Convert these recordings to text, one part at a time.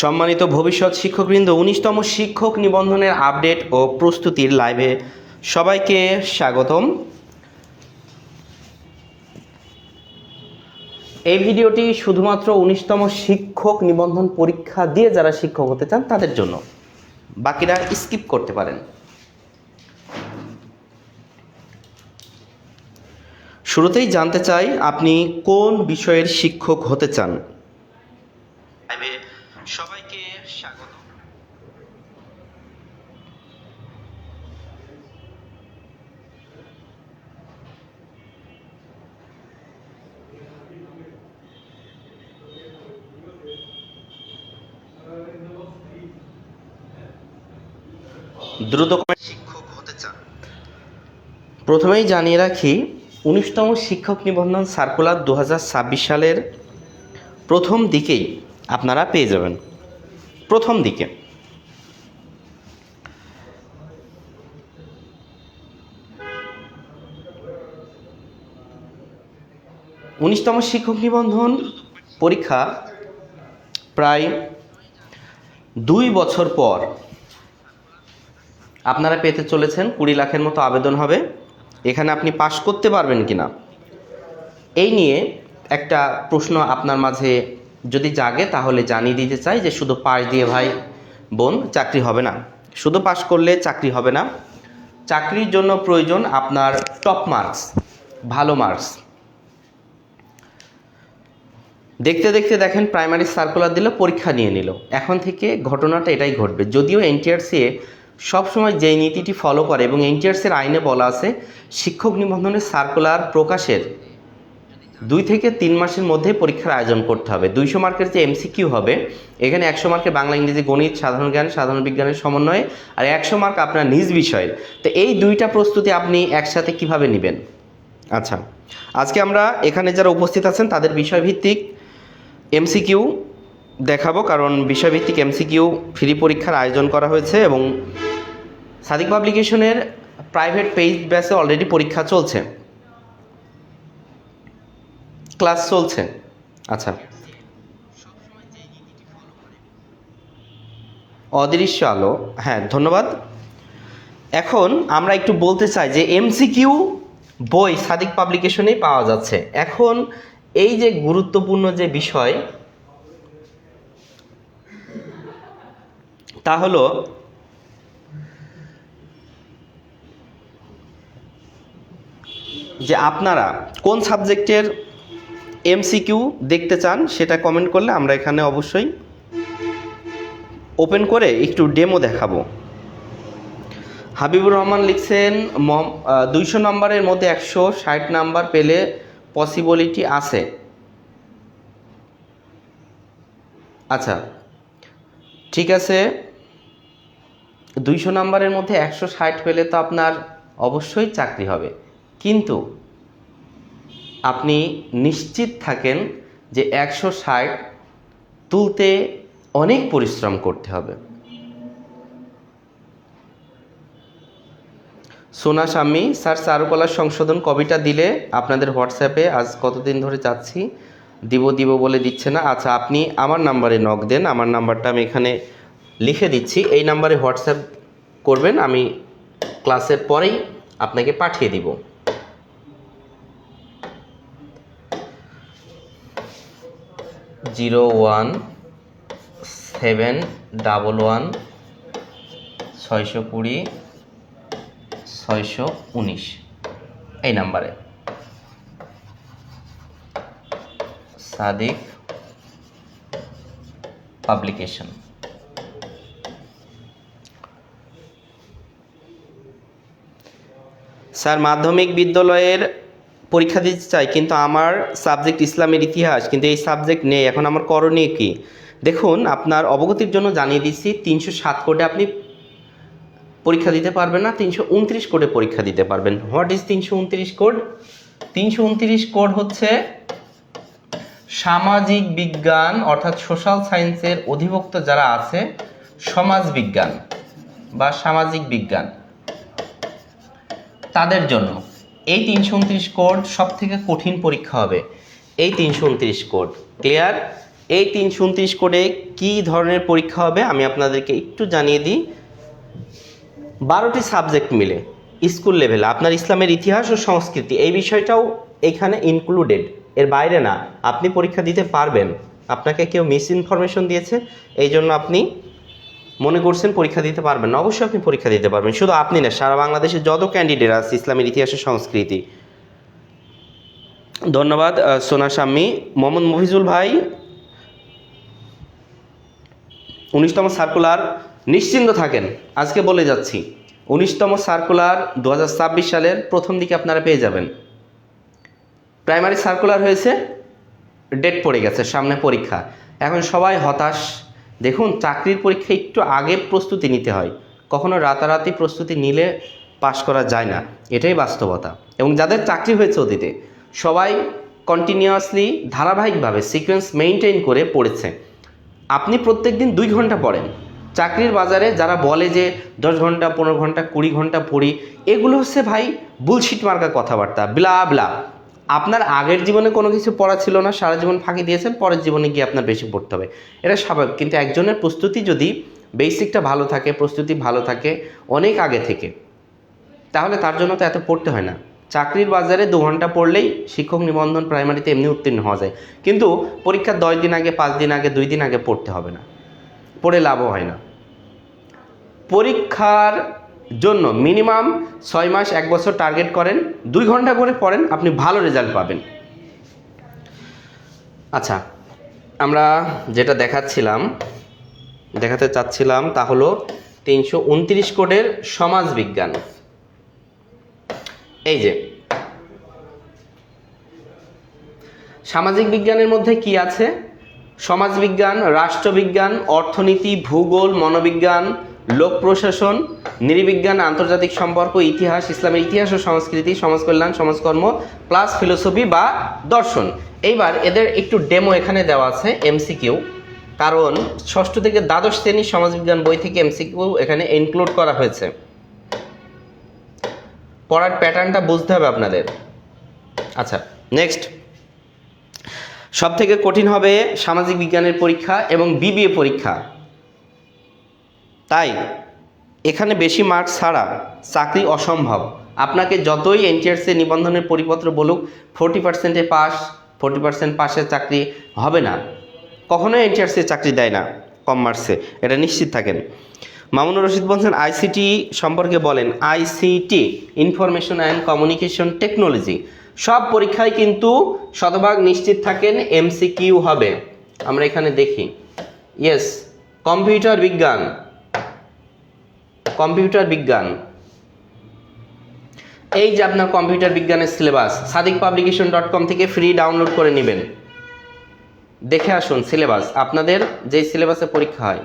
সম্মানিত ভবিষ্যৎ শিক্ষকবৃন্দ, উনিশতম শিক্ষক নিবন্ধনের আপডেট ও প্রস্তুতির লাইভে সবাইকে স্বাগতম। এই ভিডিওটি শুধুমাত্র উনিশতম শিক্ষক নিবন্ধন পরীক্ষা দিয়ে যারা শিক্ষক হতে চান, তাদের জন্য। বাকিরা স্কিপ করতে পারেন। শুরুতেই জানতে চাই, আপনি কোন বিষয়ের শিক্ষক হতে চান সবাইকে স্বাগত দ্রুত শিক্ষক হতে চান। প্রথমেই জানিয়ে রাখি উনিশতম শিক্ষক নিবন্ধন সার্কুলার দু হাজার ছাব্বিশ সালের প্রথম দিকেই আপনারা পেয়ে যাবেন। প্রথম দিকে। উনিশতম শিক্ষক নিবন্ধন পরীক্ষা প্রায় দুই বছর পর আপনারা পেতে চলেছেন কুড়ি লাখের মতো আবেদন হবে। এখানে আপনি পাশ করতে পারবেন কি না এই নিয়ে একটা প্রশ্ন আপনার মাঝে যদি জাগে, তাহলে জানিয়ে দিতে চাই যে শুধু পাশ দিয়ে ভাই বোন চাকরি হবে না। শুধু পাশ করলে চাকরি হবে না। চাকরির জন্য প্রয়োজন আপনার টপ মার্কস ভালো মার্কস দেখতে দেখতে দেখেন প্রাইমারি সার্কুলার দিল, পরীক্ষা নিয়ে নিল। এখন থেকে ঘটনাটা এটাই ঘটবে। যদিও এনটিআরসি সবসময় যেই নীতিটি ফলো করে এবং এনটিআরসির আইনে বলা আছে, শিক্ষক নিবন্ধনের সার্কুলার প্রকাশের দুই থেকে তিন মাসের মধ্যে পরীক্ষার আয়োজন করতে হবে। দুইশো মার্কের যে এমসিকিউ হবে, এখানে একশো মার্কের বাংলা, ইংরেজি, গণিত, সাধারণ জ্ঞান, সাধারণ বিজ্ঞানের সমন্বয়ে আর একশো মার্ক আপনার নিজ বিষয়ের। তো এই দুইটা প্রস্তুতি আপনি একসাথে কীভাবে নেবেন? আচ্ছা আজকে আমরা এখানে যারা উপস্থিত আছেন তাদের বিষয়ভিত্তিক এমসিকিউ দেখাবো, কারণ বিষয়ভিত্তিক এমসিকিউ ফ্রি পরীক্ষার আয়োজন করা হয়েছে এবং সাদিক পাবলিকেশনের প্রাইভেট পেজ ব্যাসে অলরেডি পরীক্ষা চলছে। ক্লাস চলছে। আচ্ছা। অদৃশ্য আলো। হ্যাঁ ধন্যবাদ। এখন আমরা একটু বলতে চাই যে এমসিকিউ বই সাদিক পাবলিকেশনেই পাওয়া যাচ্ছে। এখন এই যে গুরুত্বপূর্ণ যে বিষয় তা হলো যে আপনারা কোন সাবজেক্টের এমসিকিউ দেখতে চান সেটা কমেন্ট করলে আমরা এখানে অবশ্যই ওপেন করে একটু ডেমো দেখাবো। হাবিবুর রহমান লিখছেন দুইশো নম্বরের মধ্যে একশো ষাট নাম্বার পেলে পসিবিলিটি আছে। আচ্ছা ঠিক আছে। দুইশো নাম্বারের মধ্যে একশো ষাট পেলে তো আপনার অবশ্যই চাকরি হবে। কিন্তু আপনি নিশ্চিত থাকেন যে একশো ষাট তুলতে অনেক পরিশ্রম করতে হবে। সোনা স্বামী, স্যার চারুকলার সংশোধন কবিটা দিলে আপনাদের হোয়াটসঅ্যাপে আজ কতদিন ধরে যাচ্ছি, দিব দিব বলে দিচ্ছে না। আচ্ছা আপনি আমার নাম্বারে নক দেন। আমার নাম্বারটা আমি এখানে লিখে দিচ্ছি। এই নাম্বারে হোয়াটসঅ্যাপ করবেন, আমি ক্লাসের পরেই আপনাকে পাঠিয়ে দিব। Zero one seven double one ছয়শো কুড়ি ছয়শো উনিশ। এই নাম্বারে। সাদিক পাবলিকেশন। স্যার, মাধ্যমিক বিদ্যালয়ের পরীক্ষা দিতে চাই, কিন্তু আমার সাবজেক্ট ইসলামের ইতিহাস, কিন্তু এই সাবজেক্ট নেই, এখন আমার করণীয় কি? দেখুন, আপনার অবগতির জন্য জানিয়ে দিচ্ছি, তিনশো সাত কোটে আপনি পরীক্ষা দিতে পারবেন না, তিনশো উনত্রিশ কোডে পরীক্ষা দিতে পারবেন। হোয়াট ইজ তিনশো উনত্রিশ কোড? তিনশো উনত্রিশ কোড হচ্ছে সামাজিক বিজ্ঞান, অর্থাৎ সোশ্যাল সায়েন্সের অধিভুক্ত যারা আছে সমাজ বিজ্ঞান বা সামাজিক বিজ্ঞান। তাদের জন্য। এই তিনশো উনত্রিশ কোড সব থেকে কঠিন পরীক্ষা হবে। এই তিনশো উনত্রিশ কোড, ক্লিয়ার? এই তিনশো উনত্রিশ কোডে কী ধরনের পরীক্ষা হবে আমি আপনাদেরকে একটু জানিয়ে দিই। বারোটি সাবজেক্ট মিলে, স্কুল লেভেলে আপনার ইসলামের ইতিহাস ও সংস্কৃতি, এই বিষয়টাও এখানে ইনক্লুডেড এর বাইরে না, আপনি পরীক্ষা দিতে পারবেন। আপনাকে কেউ মিস ইনফরমেশন দিয়েছে, এই জন্য আপনি মনে করছেন পরীক্ষা দিতে পারবেন না। অবশ্যই আপনি পরীক্ষা দিতে পারবেন। শুধু আপনি না, সারা বাংলাদেশে যত ক্যান্ডিডেট আছে, ইসলামের ইতিহাস ও সংস্কৃতি। ধন্যবাদ সোনা শাম্মী। মোহাম্মদ মফিজুল ভাই, উনিশতম সার্কুলার নিশ্চিন্ত থাকেন। আজকে বলে যাচ্ছি, উনিশতম সার্কুলার দু হাজার ছাব্বিশ সালের প্রথম দিকে আপনারা পেয়ে যাবেন। প্রাইমারি সার্কুলার হয়েছে ডেট পড়ে গেছে, সামনে পরীক্ষা। এখন সবাই হতাশ দেখুন, চাকরির পরীক্ষা একটু আগে প্রস্তুতি নিতে হয়। কখনো রাতারাতি প্রস্তুতি নিলে পাশ করা যায় না। এটাই বাস্তবতা। এবং যাদের চাকরি হয়েছে অতীতে সবাই কন্টিনিউয়াসলি ধারাবাহিকভাবে সিকোয়েন্স মেনটেন করে পড়েছে। আপনি প্রত্যেক দিন দুই ঘণ্টা পড়েন। চাকরির বাজারে যারা বলে যে দশ ঘণ্টা, পনেরো ঘণ্টা, কুড়ি ঘণ্টা পড়ি, এগুলো হচ্ছে ভাই বুলশিট মার্কা কথাবার্তা ব্লা ব্লা আপনার আগের জীবনে কোনো কিছু পড়া ছিল না, সারা জীবন ফাঁকি দিয়েছেন, পরের জীবনে গিয়ে আপনার বেশি পড়তে হবে। এটা স্বাভাবিক, কিন্তু একজনের প্রস্তুতি যদি বেসিকটা ভালো থাকে, প্রস্তুতি ভালো থাকে অনেক আগে থেকে, তাহলে তার জন্য তো এত পড়তে হয় না। চাকরির বাজারে দু ঘণ্টা পড়লেই শিক্ষক নিবন্ধন প্রাইমারিতে এমনি উত্তীর্ণ হওয়া যায়। কিন্তু পরীক্ষার দশ দিন আগে, পাঁচ দিন আগে, দুই দিন আগে পড়তে হবে না, পড়ে লাভও হয় না। পরীক্ষার জন্য মিনিমাম ছয় মাস, এক বছর টার্গেট করেন, দুই ঘণ্টা করে পড়েন, আপনি ভালো রেজাল্ট পাবেন। আচ্ছা আমরা যেটা দেখাচ্ছিলাম, দেখাতে চাচ্ছিলাম তা হলো তিনশো উনত্রিশ কোডের সমাজ বিজ্ঞান এই যে, সামাজিক বিজ্ঞানের মধ্যে কি আছে? সমাজবিজ্ঞান, রাষ্ট্রবিজ্ঞান, অর্থনীতি, ভূগোল, মনোবিজ্ঞান লোক প্রশাসন নৃবিজ্ঞান আন্তর্জাতিক সম্পর্ক, ইতিহাস, ইসলামের ইতিহাস ও সংস্কৃতি, সমাজকল্যাণ, সমাজকর্ম, প্লাস ফিলোসফি বা দর্শন। এইবার এদের একটু ডেমো এখানে দেওয়া আছে, এমসিকিউ। কারণ ষষ্ঠ থেকে দ্বাদশ শ্রেণির সমাজবিজ্ঞান বই থেকে এমসিকিউ এখানে ইনক্লুড করা হয়েছে। পড়ার প্যাটার্নটা বুঝতে হবে আপনাদের। আচ্ছা নেক্সট সব থেকে কঠিন হবে সামাজিক বিজ্ঞানের পরীক্ষা এবং বিবিএ পরীক্ষা। তাই, এখানে বেশি মার্কস ছাড়া চাকরি অসম্ভব। আপনাকে যতই এনটিআরসি নিবন্ধনের পরিপত্র বলুক ফোর্টি পার্সেন্টে পাস ফোর্টি পার্সেন্ট পাসের চাকরি হবে না। কখনোই এনটিআরসি চাকরি দেয় না কমার্সে এটা নিশ্চিত থাকেন। মামুনুর রশিদ বলছেন আইসিটি সম্পর্কে বলেন ICT information and communication technology সব পরীক্ষায় কিন্তু শতভাগ নিশ্চিত থাকেন এমসিকিউ হবে। আমরা এখানে দেখি। ইয়েস কম্পিউটার বিজ্ঞান। কম্পিউটার বিজ্ঞান। এই যে আপনার কম্পিউটার বিজ্ঞানের syllabus, Sadiq publication dot com থেকে ফ্রি ডাউনলোড করে নেবেন। দেখে আসুন সিলেবাস। আপনাদের যেই সিলেবাসে পরীক্ষা হয়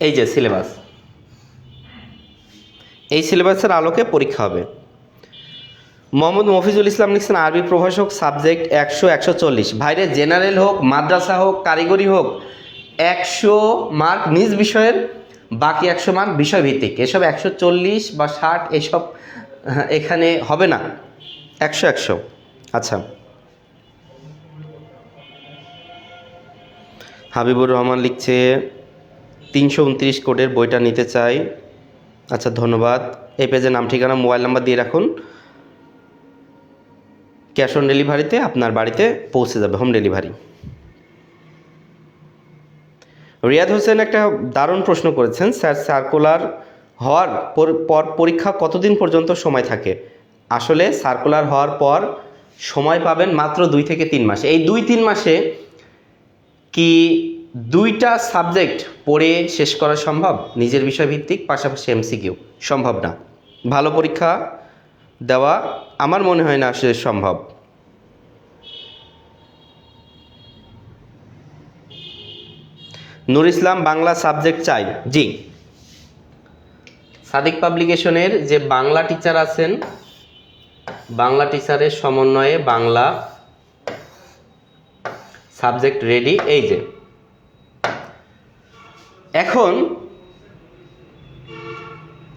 এই যে সিলেবাস এই সিলেবাসের আলোকে পরীক্ষা হবে। মোহাম্মদ মফিজুল ইসলাম লিখছেন, আরবি প্রভাষক সাবজেক্ট একশো একশো চল্লিশ। বাইরে জেনারেল হোক, মাদ্রাসা হোক, কারিগরি হোক, একশো মার্ক নিজ বিষয়ের, বাকি একশো মার্ক বিষয়ভিত্তিক। এসব একশো চল্লিশ বা ষাট এসব এখানে হবে না। একশো একশো। আচ্ছা। হাবিবুর রহমান লিখছে তিনশো উনত্রিশ কোডের বইটা নিতে চাই। আচ্ছা ধন্যবাদ। এই পেজের নাম, ঠিকানা, মোবাইল নাম্বার দিয়ে রাখুন। ক্যাশ অন ডেলিভারিতে আপনার বাড়িতে পৌঁছে যাবে, হোম ডেলিভারি। রিয়াদ হোসেন একটা দারুণ প্রশ্ন করেছেন, স্যার, সার্কুলার হওয়ার পর- পর পরীক্ষা কতদিন পর্যন্ত সময় থাকে? আসলে সার্কুলার হওয়ার পর সময় পাবেন মাত্র দুই থেকে তিন মাস। এই দুই তিন মাসে কি দুইটা সাবজেক্ট পড়ে শেষ করা সম্ভব, নিজের বিষয়ভিত্তিক, পাশাপাশি এমসিকিউ। সম্ভব না। ভালো পরীক্ষা দেওয়া আমার মনে হয় না আসলে সম্ভব। নুর ইসলাম বাংলা সাবজেক্ট চাই। জি। সাদিক পাবলিকেশনের যে বাংলা টিচার আছেন, বাংলা টিচারের সমন্বয়ে বাংলা সাবজেক্ট রেডি। এই যে এখন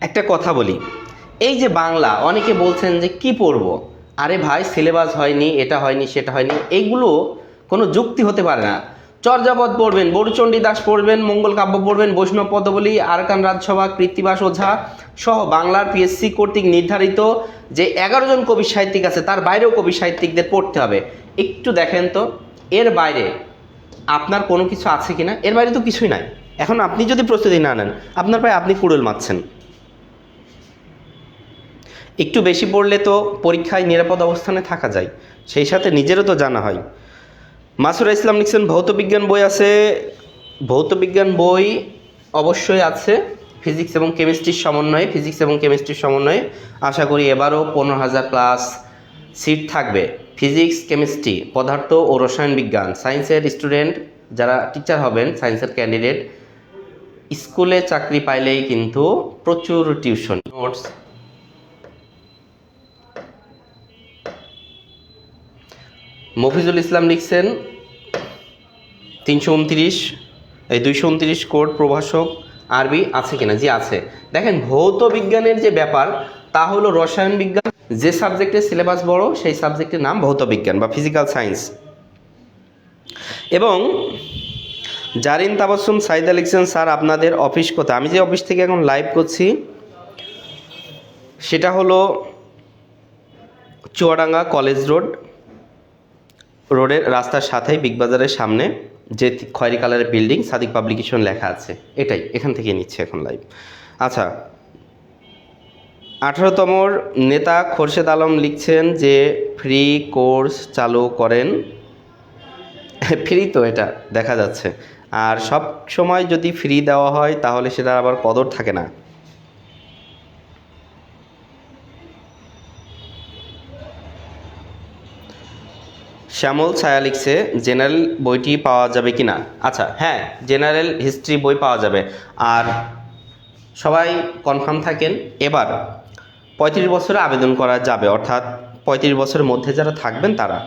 একটা কথা বলি। এই যে বাংলা, অনেকে বলছেন যে কি পড়ব? আরে ভাই, সিলেবাস হয়নি, এটা হয়নি, সেটা হয়নি, এইগুলো কোনো যুক্তি হতে পারে না। চর্যাপদ পড়বেন, বরুচণ্ডী দাস পড়বেন, মঙ্গল কাব্য পড়বেন, বৈষ্ণব পদবলী, আরকান রাজসভা কৃত্তিবাস ওঝা সহ বাংলার পিএসসি কর্তৃক নির্ধারিত যে এগারো জন কবি সাহিত্যিক আছে, তার বাইরেও কবি সাহিত্যিকদের পড়তে হবে। একটু দেখেন তো, এর বাইরে আপনার কোনো কিছু আছে কি না এর বাইরে তো কিছুই নাই। এখন আপনি যদি প্রস্তুতি না নেন, আপনার পায়ে আপনি কুড়ুল মারছেন। একটু বেশি পড়লে তো পরীক্ষায় নিরাপদ অবস্থানে থাকা যায়, সেই সাথে নিজেরও তো জানা হয়। মাসুরা ইসলাম লিখছেন ভৌতবিজ্ঞান বই আছে ভৌতবিজ্ঞান বই অবশ্যই আছে, ফিজিক্স এবং কেমিস্ট্রির সমন্বয়ে, ফিজিক্স এবং কেমিস্ট্রির সমন্বয়ে। আশা করি এবারও পনেরো হাজার প্লাস সিট থাকবে। ফিজিক্স, কেমিস্ট্রি, পদার্থ ও রসায়ন বিজ্ঞান, সায়েন্সের স্টুডেন্ট যারা টিচার হবেন, সায়েন্সের ক্যান্ডিডেট স্কুলে চাকরি পাইলেই কিন্তু প্রচুর টিউশন। নোটস মফিজুল ইসলাম লিখছেন তিনশো উনত্রিশ এই দুইশো উনত্রিশ কোড প্রভাষক আরবি আছে কিনা? জি আছে। দেখেন ভৌত বিজ্ঞানের যে ব্যাপার তা হলো রসায়ন বিজ্ঞান। যে সাবজেক্টের সিলেবাস বড় সেই সাবজেক্টের নাম ভৌত বিজ্ঞান বা ফিজিক্যাল সায়েন্স। এবং জারিন তাবাসুম সাইদা লিখছেন স্যার আপনাদের অফিস কোথায়? আমি যে অফিস থেকে এখন লাইভ করছি, সেটা হলো চুয়াডাঙ্গা কলেজ রোড, রোডের রাস্তার সাথেই বিগ বাজারের সামনে যে খয়েরি কালারের বিল্ডিং, সাদিক পাবলিকেশন লেখা আছে। এটাই, এখান থেকে নিচ্ছে এখন লাইভ আচ্ছা আঠারোতমর নেতা খোরশেদ আলম লিখছেন যে ফ্রি কোর্স চালু করেন। ফ্রি তো এটা, দেখা যাচ্ছে। আর সব সময় যদি ফ্রি দেওয়া হয়, তাহলে সেটা আবার কদর থাকে না। শ্যামল ছায়া লিখছে, জেনারেল বইটি পাওয়া যাবে কি না? আচ্ছা হ্যাঁ জেনারেল হিস্ট্রি বই পাওয়া যাবে। আর সবাই কনফার্ম থাকেন, এবার পঁয়ত্রিশ বছরে আবেদন করা যাবে, অর্থাৎ পঁয়ত্রিশ বছরের মধ্যে যারা থাকবেন তারা।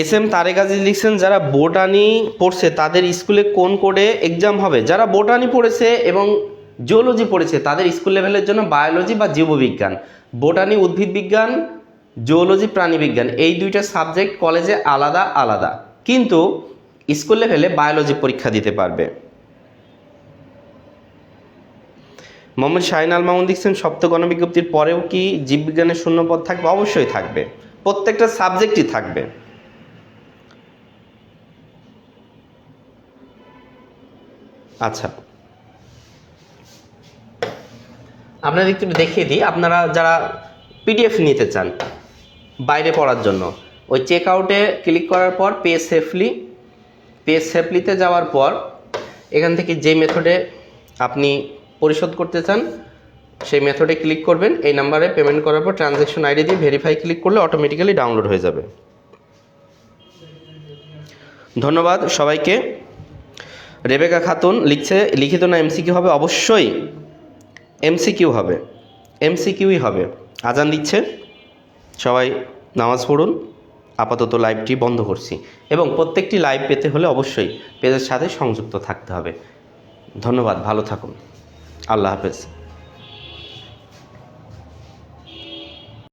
এস এম তারেক আজিজ লিখছেন, যারা বোটানি পড়ছে, তাদের স্কুলে কোন কোডে এক্সাম হবে? যারা বোটানি পড়েছে এবং জিওলজি পড়েছে, তাদের স্কুল লেভেলের জন্য বায়োলজি বা জীববিজ্ঞান। বোটানি উদ্ভিদ বিজ্ঞান জিওলজি প্রাণীবিজ্ঞান এই দুইটা সাবজেক্ট কলেজে আলাদা আলাদা। কিন্তু স্কুল লেভেলে বায়োলজি পরীক্ষা দিতে পারবে। মোহাম্মদ শাহিন আল মামুন লিখছেন, সপ্ত গণবিজ্ঞপ্তির পরেও কি জীববিজ্ঞানের শূন্যপদ থাকবে? অবশ্যই থাকবে। প্রত্যেকটা সাবজেক্টই থাকবে। আচ্ছা। আপনাদের একটু দেখিয়ে দিই, আপনারা যারা পিডিএফ নিতে চান বাইরে পড়ার জন্য, ওই চেক আউটে ক্লিক করার পর পে সেফলি পে সেফলিতে যাওয়ার পর এখান থেকে যে মেথডে আপনি পরিশোধ করতে চান, সেই মেথডে ক্লিক করবেন, এই নাম্বারে পেমেন্ট করার পর ট্রানজ্যাকশন আইডি দিয়ে ভেরিফাই ক্লিক করলে অটোমেটিক্যালি ডাউনলোড হয়ে যাবে। ধন্যবাদ সবাইকে। রেবেকা খাতুন লিখছে, লিখিত না এমসিকিউ হবে? অবশ্যই এমসিকিউ হবে। এমসিকিউই হবে। আজান দিচ্ছে। সবাই নামাজ পড়ুন। আপাতত লাইভটি বন্ধ করছি। এবং প্রত্যেকটি লাইভ পেতে হলে অবশ্যই পেজের সাথে সংযুক্ত থাকতে হবে। ধন্যবাদ। ভালো থাকুন। আল্লাহ হাফেজ।